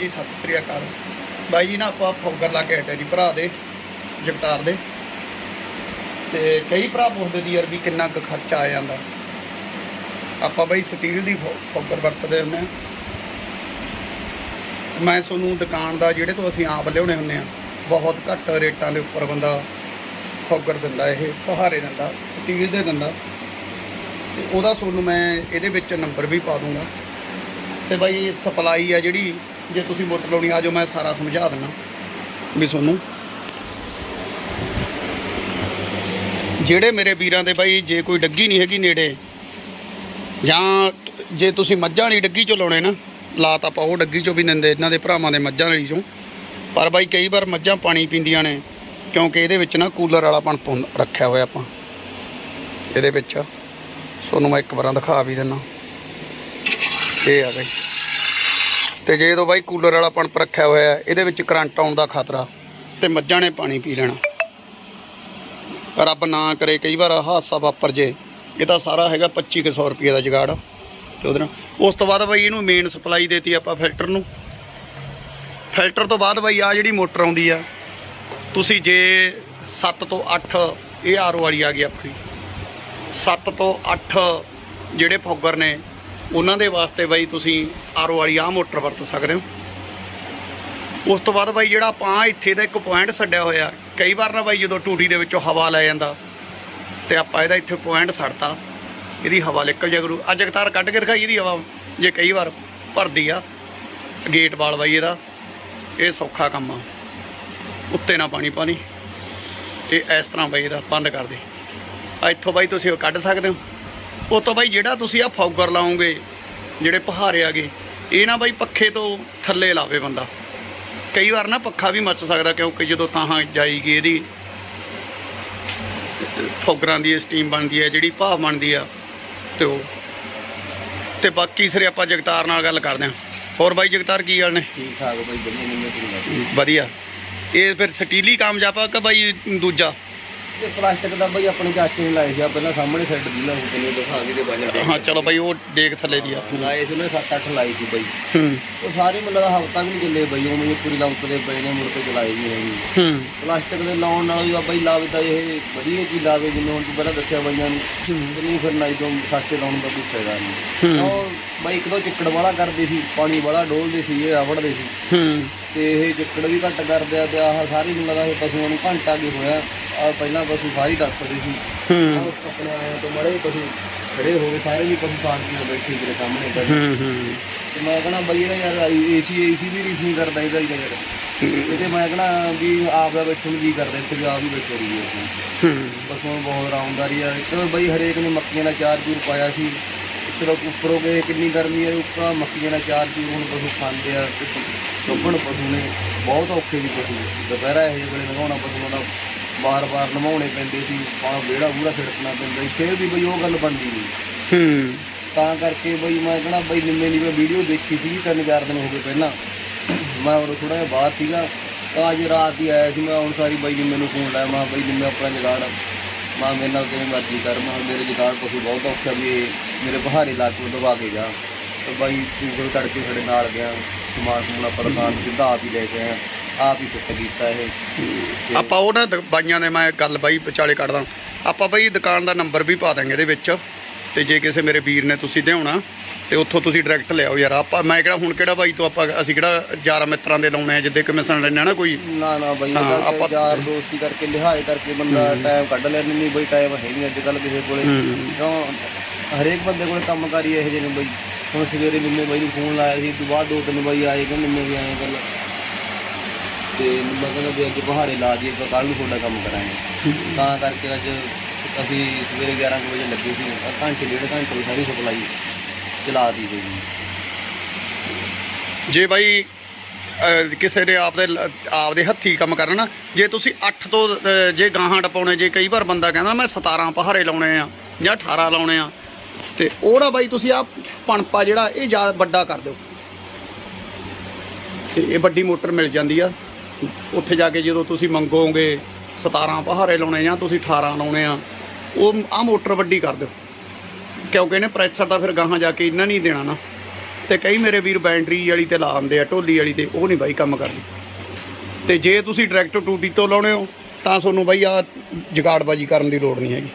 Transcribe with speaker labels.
Speaker 1: ਜੀ, ਸਤਿ ਸ੍ਰੀ ਅਕਾਲ। ਬਾਈ ਜੀ ਨਾ ਆਪਾਂ ਫੋਗਰ ਲਾ ਕੇ ਹਟੇ ਜੀ, ਭਰਾ ਦੇ, ਜਗਤਾਰ ਦੇ। ਤੇ ਕਈ ਭਰਾ ਪੁੱਛਦੇ ਦੀ ਯਾਰ ਵੀ ਕਿੰਨਾ ਕੁ ਖਰਚਾ ਆ ਜਾਂਦਾ। ਆਪਾਂ ਬਾਈ ਸਟੀਲ ਦੀ ਫੋ- ਫੋਗਰ ਵਰਤਦੇ ਹੁੰਦੇ ਆ। ਮੈਂ ਤੁਹਾਨੂੰ ਦੁਕਾਨ ਦਾ ਜਿਹੜੇ ਤੋਂ ਅਸੀਂ ਆਪ ਲਿਆਉਣੇ ਹੁੰਦੇ ਆ, ਬਹੁਤ ਘੱਟ ਰੇਟਾਂ ਦੇ ਉੱਪਰ ਬੰਦਾ ਫੋਗਰ ਦਿੰਦਾ, ਇਹ ਪਹਾਰੇ ਦਿੰਦਾ ਸਟੀਲ ਦੇ ਦਿੰਦਾ। ਤੇ ਉਹਦਾ ਤੁਹਾਨੂੰ ਮੈਂ ਇਹਦੇ ਵਿੱਚ ਨੰਬਰ ਵੀ ਪਾ ਦੂੰਗਾ। ਤੇ ਬਾਈ ਸਪਲਾਈ ਆ ਜਿਹੜੀ ਜੇ ਤੁਸੀਂ ਮੋਟਰ ਲਾਉਣੀ ਆ ਜਾਓ, ਮੈਂ ਸਾਰਾ ਸਮਝਾ ਦਿੰਦਾ ਵੀ ਤੁਹਾਨੂੰ ਜਿਹੜੇ ਮੇਰੇ ਵੀਰਾਂ ਦੇ ਬਾਈ, ਜੇ ਕੋਈ ਡੱਗੀ ਨਹੀਂ ਹੈਗੀ ਨੇੜੇ, ਜਾਂ ਜੇ ਤੁਸੀਂ ਮੱਝਾਂ ਵਾਲੀ ਡੱਗੀ ਚੋਂ ਲਾਉਣੇ ਨਾ ਲਾਤ ਆਪਾਂ ਉਹ ਡੱਗੀ ਚੋਂ ਵੀ ਦਿੰਦੇ ਇਹਨਾਂ ਦੇ ਭਰਾਵਾਂ ਦੇ ਮੱਝਾਂ ਵਾਲੀ ਚੋਂ। ਪਰ ਬਾਈ, ਕਈ ਵਾਰ ਮੱਝਾਂ ਪਾਣੀ ਪੀਂਦੀਆਂ ਨੇ, ਕਿਉਂਕਿ ਇਹਦੇ ਵਿੱਚ ਨਾ ਕੂਲਰ ਵਾਲਾ ਪੰਪ ਰੱਖਿਆ ਹੋਇਆ ਆਪਾਂ। ਇਹਦੇ ਵਿੱਚ ਤੁਹਾਨੂੰ ਮੈਂ ਇੱਕ ਵਾਰਾਂ ਦਿਖਾ ਵੀ ਦਿੰਦਾ। ਇਹ ਆ ਬਈ। ਤੇ ਜੇ ਜਦੋਂ ਬਾਈ ਕੂਲਰ ਵਾਲਾ ਪੰਪ ਰੱਖਿਆ ਹੋਇਆ, ਇਹਦੇ ਵਿੱਚ ਕਰੰਟ ਆਉਣ ਦਾ ਖਤਰਾ ਤੇ ਮੱਝਾਂ ਨੇ ਪਾਣੀ ਪੀ ਲੈਣਾ। ਰੱਬ ਨਾ ਕਰੇ ਕਈ ਵਾਰ ਹਾਦਸਾ ਵਾਪਰ ਜੇ, ਇਹ ਤਾਂ ਸਾਰਾ ਹੈਗਾ 2500 ਰੁਪਏ ਦਾ ਜਗਾੜ ਤੇ ਉਹਦੇ ਨਾਲ। ਉਸ ਤੋਂ ਬਾਅਦ ਬਾਈ ਇਹਨੂੰ ਮੇਨ ਸਪਲਾਈ ਦੇਤੀ ਆਪਾਂ ਫਿਲਟਰ ਨੂੰ। ਫਿਲਟਰ ਤੋਂ ਬਾਅਦ ਬਾਈ ਆ ਜਿਹੜੀ ਮੋਟਰ ਆਉਂਦੀ ਆ, ਤੁਸੀਂ ਜੇ 7 ਤੋਂ 8 ਇਹ ਆਰਓ ਵਾਲੀ ਆ ਗਈ ਆਪਣੀ। 7 ਤੋਂ 8 ਜਿਹੜੇ ਫੋਗਰ ਨੇ, ਉਹਨਾਂ ਦੇ ਵਾਸਤੇ ਬਾਈ ਤੁਸੀਂ ਆਰਓ ਵਾਲੀ ਆ ਮੋਟਰ ਵਰਤ ਸਕਦੇ ਹੋ। ਉਸ ਤੋਂ ਬਾਅਦ ਬਾਈ ਜਿਹੜਾ ਆਪਾਂ ਇੱਥੇ ਦਾ ਇੱਕ ਪੁਆਇੰਟ ਛੱਡਿਆ ਹੋਇਆ, ਕਈ ਵਾਰ ਨਾ ਬਾਈ ਜਦੋਂ ਟੂਟੀ ਦੇ ਵਿੱਚੋਂ ਹਵਾ ਲੈ ਜਾਂਦਾ, ਤੇ ਆਪਾਂ ਇਹਦਾ ਇੱਥੇ ਪੁਆਇੰਟ ਛੱਡਤਾ। ਇਹਦੀ ਹਵਾ ਨਿਕਲ ਜਾ ਕਰੂ। ਅੱਜ ਜਗਤਾਰ ਕੱਢ ਕੇ ਦਿਖਾਈ ਇਹਦੀ ਹਵਾ, ਜੇ ਕਈ ਵਾਰ ਭਰਦੀ ਆ ਗੇਟ ਵਾਲ ਬਾਈ ਇਹਦਾ। ਇਹ ਸੌਖਾ ਕੰਮ ਆ। ਉੱਤੇ ਨਾ ਪਾਣੀ ਪਾਣੀ। ਇਹ ਇਸ ਤਰ੍ਹਾਂ ਬਾਈ ਇਹਦਾ ਬੰਦ ਕਰ ਦੇ। ਇੱਥੋਂ ਬਾਈ ਤੁਸੀਂ ਉਹ ਕੱਢ ਸਕਦੇ ਹੋ। ਉਹ ਤੋਂ ਬਾਈ ਜਿਹੜਾ ਤੁਸੀਂ ਆ ਫੌਗਰ ਲਾਓਗੇ ਜਿਹੜੇ ਪਹਾਰੇ ਆਗੇ ਇਹ ਨਾ ਬਾਈ ਪੱਖੇ ਤੋਂ ਥੱਲੇ ਲਾਵੇ ਬੰਦਾ। ਕਈ ਵਾਰ ਨਾ ਪੱਖਾ ਵੀ ਮੱਚ ਸਕਦਾ ਕਿਉਂਕਿ ਜਦੋਂ ਤਾਹਾਂ ਜਾਈਗੀ ਇਹਦੀ ਫੌਗਰਾਂ ਦੀ ਸਟੀਮ ਬਣਦੀ ਹੈ ਜਿਹੜੀ ਭਾਫ ਬਣਦੀ ਆ ਤੇ ਉਹ। ਤੇ ਬਾਕੀ ਸਿਰੇ ਆਪਾਂ ਜਗਤਾਰ ਨਾਲ ਗੱਲ ਕਰਦੇ ਹਾਂ। ਹੋਰ ਬਾਈ ਜਗਤਾਰ ਕੀ ਗੱਲ ਨੇ?
Speaker 2: ਠੀਕ ਠਾਕ ਬਾਈ ਵਧੀਆ।
Speaker 1: ਇਹ ਫਿਰ ਸਟੀਲੀ ਕਾਮਯਾਬ ਆ ਕਿ ਬਾਈ ਦੂਜਾ?
Speaker 2: ਤੇ ਪਲਾਸਟਿਕ ਦਾ ਬਾਈ ਆਪਣੇ ਚਾਚੇ ਨੇ ਲਾਏ ਸੀ ਆ ਪਹਿਲਾਂ ਸਾਹਮਣੇ ਸਾਈਡ ਦੀ ਲਾਉ ਤੇ ਦਿਖਾ ਕੇ ਦੇ ਬਾਜਣ
Speaker 1: ਹਾਂ ਚਲੋ ਬਾਈ ਉਹ ਡੇਕ ਥੱਲੇ ਦੀ ਆ।
Speaker 2: ਲਾਏ ਸੀ ਉਹਨੇ 7-8 ਲਾਈ ਸੀ ਬਾਈ।
Speaker 1: ਹੂੰ।
Speaker 2: ਉਹ ਸਾਰੇ ਮੈਨੂੰ ਲੱਗਦਾ ਹਫਤਾ ਵੀ ਨਹੀਂ ਚੱਲੇ ਬਾਈ ਉਹ ਮੈਨੂੰ ਪੂਰੀ ਲੰਕ ਦੇ ਪਏ ਨੇ ਮੁੜ ਕੇ ਚਲਾਏ ਵੀ ਨਹੀਂ।
Speaker 1: ਹੂੰ।
Speaker 2: ਪਲਾਸਟਿਕ ਦੇ ਲਾਉਣ ਨਾਲ ਹੀ ਬਾਈ ਲਾਵੇ ਤਾਂ ਇਹ ਵਧੀਆ ਕੀ ਲਾਵੇ ਜਿਵੇਂ ਹੁਣ ਤੂੰ ਪਹਿਲਾਂ ਦੱਸਿਆ ਬਾਈਆਂ ਨੂੰ ਤੇ ਨਹੀਂ ਫਿਰ ਨਾਈ ਤੋਂ ਸਸਤੇ ਲਾਉਣ ਦਾ ਕੋਈ ਫਾਇਦਾ ਨਹੀਂ।
Speaker 1: ਹੂੰ।
Speaker 2: ਉਹ ਬਾਈ ਇੱਕ ਦੋ ਚਿੱਕੜ ਵਾਲਾ ਕਰਦੇ ਸੀ ਪਾਣੀ ਵਾਲਾ ਡੋਲਦੇ ਸੀ ਇਹ ਆਵੜਦੇ ਸੀ।
Speaker 1: ਹੂੰ।
Speaker 2: ਤੇ ਇਹ ਚਿੱਕੜ ਵੀ ਘੱਟ ਕਰਦੇ ਆ ਤੇ ਆਹ ਸਾਰੀ ਲੱਗਦਾ ਇਹ ਪਸ਼ੂਆਂ ਨੂੰ ਘੰਟਾ ਕੀ ਹੋਇਆ। ਆ ਪਹਿਲਾਂ ਪਸ਼ੂ ਸਾਰੀ ਡੱਕਦੇ ਸੀ।
Speaker 1: ਹੂੰ।
Speaker 2: ਆਪਣੇ ਆਇਆ ਤੋਂ ਮੜੇ ਪਸ਼ੂ ਖੜੇ ਹੋ ਗਏ ਸਾਰੇ ਵੀ ਪਸ਼ੂ ਕੇ ਬੈਠੇ ਤੇਰੇ ਸਾਹਮਣੇ ਤਾਂ
Speaker 1: ਹੂੰ ਹੂੰ।
Speaker 2: ਤੇ ਮੈਂ ਕਹਣਾ ਬਈ ਇਹਦਾ ਯਾਰ ਏਸੀ ਏਸੀ ਵੀ ਨਹੀਂ ਕਰਦਾ ਇਹਦਾ ਹੀ। ਤਾਂ ਯਾਰ ਇਹਦੇ ਮੈਂ ਕਹਣਾ ਵੀ ਆਪ ਦਾ ਬੈਠਣ ਜੀ ਕਰਦਾ ਵੀ ਆਪ ਹੀ ਬੈਠੇ ਅਸੀਂ।
Speaker 1: ਹੂੰ।
Speaker 2: ਪਸ਼ੂਆਂ ਨੂੰ ਬਹੁਤ ਆਰਾਮਦਾਰੀ ਆ। ਇੱਕ ਤਾਂ ਬਈ ਹਰੇਕ ਨੇ ਮੱਕੀਆਂ ਦਾ ਚਾਰ ਚੂਰ ਪਾਇਆ ਸੀ। ਤਾਂ ਉੱਪਰੋਂ ਗਏ ਕਿੰਨੀ ਗਰਮੀ ਹੈ ਉੱਪਰ ਮੱਕੀਆਂ ਦਾ ਚਾਰ ਚੂਰ ਹੁਣ ਪਸ਼ੂ ਖਾਂਦੇ ਆ ਗੱਭਣ ਪਸ਼ੂ ਨੇ। ਬਹੁਤ ਔਖੇ ਸੀ ਪਸ਼ੂ ਦੁਪਹਿਰਾ ਇਹ ਵੇਲੇ ਲਗਾਉਣਾ ਪਸ਼ੂਆਂ ਦਾ। ਬਾਰ-ਬਾਰ ਨਵਾਉਣੇ ਪੈਂਦੇ ਸੀ ਪਾਣਾ ਵਿਹੜਾ ਪੂਰਾ ਛਿੜਕਣਾ ਪੈਂਦਾ ਸੀ ਫਿਰ ਵੀ ਬਈ ਉਹ ਗੱਲ ਬਣਦੀ ਨਹੀਂ।
Speaker 1: ਹੂੰ।
Speaker 2: ਤਾਂ ਕਰਕੇ ਬਈ ਮੈਂ ਕਹਣਾ ਬਈ ਨਿੰਮੇ ਦੀ ਮੈਂ ਵੀਡੀਓ ਦੇਖੀ ਸੀ ਤਿੰਨ ਚਾਰ ਦਿਨ ਹੋ ਗਏ ਪਹਿਲਾਂ। ਮੈਂ ਉਹ ਥੋੜਾ ਜਿਹਾ ਬਾਹਰ ਸੀਗਾ ਤਾਂ ਅੱਜ ਰਾਤ ਹੀ ਆਇਆ ਸੀ ਮੈਂ ਹੁਣ ਸਾਰੀ ਬਈ ਨਿੰਮੇ ਨੂੰ ਫੋਨ ਲਾਇਆ ਮੈਂ ਬਈ ਨਿੰਮੇ ਆਪਣਾ ਜਗਾੜ ਮਾਂ ਮੇਰੇ ਨਾਲ ਕਿਵੇਂ ਮਰਜ਼ੀ ਕਰ ਮੈਂ ਮੇਰੇ ਜਗਾੜ ਪਸ਼ੂ ਬਹੁਤ ਔਖਾ ਵੀ ਮੇਰੇ ਬਹਾਰੇ ਇਲਾਕੇ ਨੂੰ ਦਬਾ ਕੇ ਜਾ। ਤੇ ਬਾਈ ਫਿਰ ਤੜਕੇ ਸਾਡੇ ਨਾਲ ਗਿਆ। ਸਮਾਨ ਸਮੂਨ ਆਪਾਂ ਦੁਕਾਨ ਸਿੱਧਾ ਆਪ ਹੀ ਲੈ ਕੇ ਆਇਆ। ਆਪ ਹੀ ਫਿੱਟ ਕੀਤਾ ਇਹ। ਤੇ
Speaker 1: ਆਪਾਂ ਉਹ ਨਾ ਦ- ਬਾਈਆਂ ਦੇ ਮੈਂ ਗੱਲ ਬਾਈ ਵਿਚਾਲੇ ਕੱਢਦਾ। ਆਪਾਂ ਬਾਈ ਦੁਕਾਨ ਦਾ ਨੰਬਰ ਵੀ ਪਾ ਦਾਂਗੇ ਇਹਦੇ ਵਿੱਚ। ਤੇ ਜੇ ਕਿਸੇ ਮੇਰੇ ਵੀਰ ਨੇ ਤੁਸੀਂ ਲਿਆਉਣਾ ਤੇ ਉੱਥੋਂ ਤੁਸੀਂ ਡਾਇਰੈਕਟ ਲਿਆਓ ਯਾਰ। ਆਪਾਂ ਮੈਂ ਕਿਹੜਾ ਹੁਣ ਕਿਹੜਾ ਬਾਈ ਤੋਂ ਆਪਾਂ ਅਸੀਂ ਕਿਹੜਾ ਯਾਰਾਂ ਮਿੱਤਰਾਂ ਦੇ ਲਾਉਣੇ ਆ ਜਿੱਦੇ ਕਮਿਸ਼ਨ ਲੈਣਾ ਨਾ ਕੋਈ?
Speaker 2: ਨਾ ਨਾ ਬਈ
Speaker 1: ਹਾਂ, ਆਪਾਂ-
Speaker 2: ਯਾਰ ਦੋਸਤੀ ਕਰਕੇ ਲਿਹਾਜ਼ ਕਰਕੇ ਬੰਦਾ ਟਾਈਮ ਕੱਢ ਲੈਂਦੇ। ਨਹੀਂ ਬਈ ਟਾਈਮ ਹੈ ਨਹੀਂ ਅੱਜ ਕੱਲ ਕਿਸੇ ਕੋਲੇ। ਕਿਉਂ? ਹਰੇਕ ਬੰਦੇ ਕੋਲੇ ਕੰਮਕਾਰੀ ਇਹੋ ਜਿਹੇ ਨੇ ਬਈ। ਹੁਣ ਸਵੇਰੇ ਨਿੰਮੇ ਬਾਈ ਨੂੰ ਫੋਨ ਲਾਇਆ ਸੀ ਤੋਂ ਬਾਅਦ ਦੋ ਤਿੰਨ ਬਾਈ ਆਏ ਕਿ ਨਿੰਮੇ ਵੀ ਆਏ ਗੱਲ ਤੇ ਨਿੰਮਾ ਕਹਿੰਦਾ ਵੀ ਅੱਜ ਬਹਾਰੇ ਲਾ ਦਈਏ ਤਾਂ ਕੱਲ ਨੂੰ ਤੁਹਾਡਾ ਕੰਮ ਕਰਾਂਗੇ। ਤਾਂ ਕਰਕੇ ਅੱਜ ਅਸੀਂ ਸਵੇਰੇ 11 ਕੁ ਵਜੇ ਲੱਗੇ ਸੀ ਘੰਟੇ ਡੇਢ ਘੰਟੇ ਦੀ ਸਾਰੀ ਸਪਲਾਈ ਚਲਾ ਦੀ ਗਈ
Speaker 1: ਜੇ ਬਾਈ ਅਹ, ਕਿਸੇ ਨੇ ਆਪਦੇ ਲ- ਆਪਦੇ ਹੱਥੀ ਕੰਮ ਕਰਨਾ ਜੇ ਤੁਸੀਂ 8 ਤੋਂ ਅਹ, ਜੇ ਗਾਹਾਂ ਟਪਾਉਣੇ ਜੇ ਕਈ ਵਾਰ ਬੰਦਾ ਕਹਿੰਦਾ ਮੈਂ 17 ਪਹਾਰੇ ਲਾਉਣੇ ਆ ਜਾਂ 18 ਲਾਉਣੇ ਆ ਤੇ ਉਹਦਾ ਬਾਈ ਤੁਸੀਂ ਆ ਪਣਪਾ ਜਿਹੜਾ, ਇਹ ਜ਼ਿਆਦਾ ਵੱਡਾ ਕਰ ਦਿਓ। ਤੇ ਇਹ ਵੱਡੀ ਮੋਟਰ ਮਿਲ ਜਾਂਦੀ ਆ। ਉੱਥੇ ਜਾ ਕੇ ਜਦੋਂ ਤੁਸੀਂ ਮੰਗੋਗੇ 17 ਪਹਾਰੇ ਲਾਉਣੇ ਜਾਂ ਤੁਸੀਂ 18 ਲਾਉਣੇ ਆ, ਉਹ ਆ ਮੋਟਰ ਵੱਡੀ ਕਰ ਦਿਓ। ਕਿਉਂਕਿ ਇਹਨੇ ਪ੍ਰੈਸ਼ਰ ਤਾਂ ਫਿਰ ਗਾਹਾਂ ਜਾ ਕੇ ਇੰਨਾ ਨਹੀਂ ਦੇਣਾ ਨਾ। ਤੇ ਕਈ ਮੇਰੇ ਵੀਰ ਬੈਟਰੀ ਵਾਲੀ ਤੇ ਲਾ ਆਉਂਦੇ ਆ ਢੋਲੀ ਵਾਲੀ ਤੇ ਉਹ ਨਹੀਂ ਬਾਈ ਕੰਮ ਕਰਦੀ। ਤੇ ਜੇ ਤੁਸੀਂ ਡਾਇਰੈਕਟ ਟੂਟੀ ਤੋਂ ਲਾਉਣੇ ਹੋ, ਤਾਂ ਤੁਹਾਨੂੰ ਬਾਈ ਆ ਜਗਾੜਬਾਜੀ ਕਰਨ ਦੀ ਲੋੜ ਨਹੀਂ ਹੈਗੀ।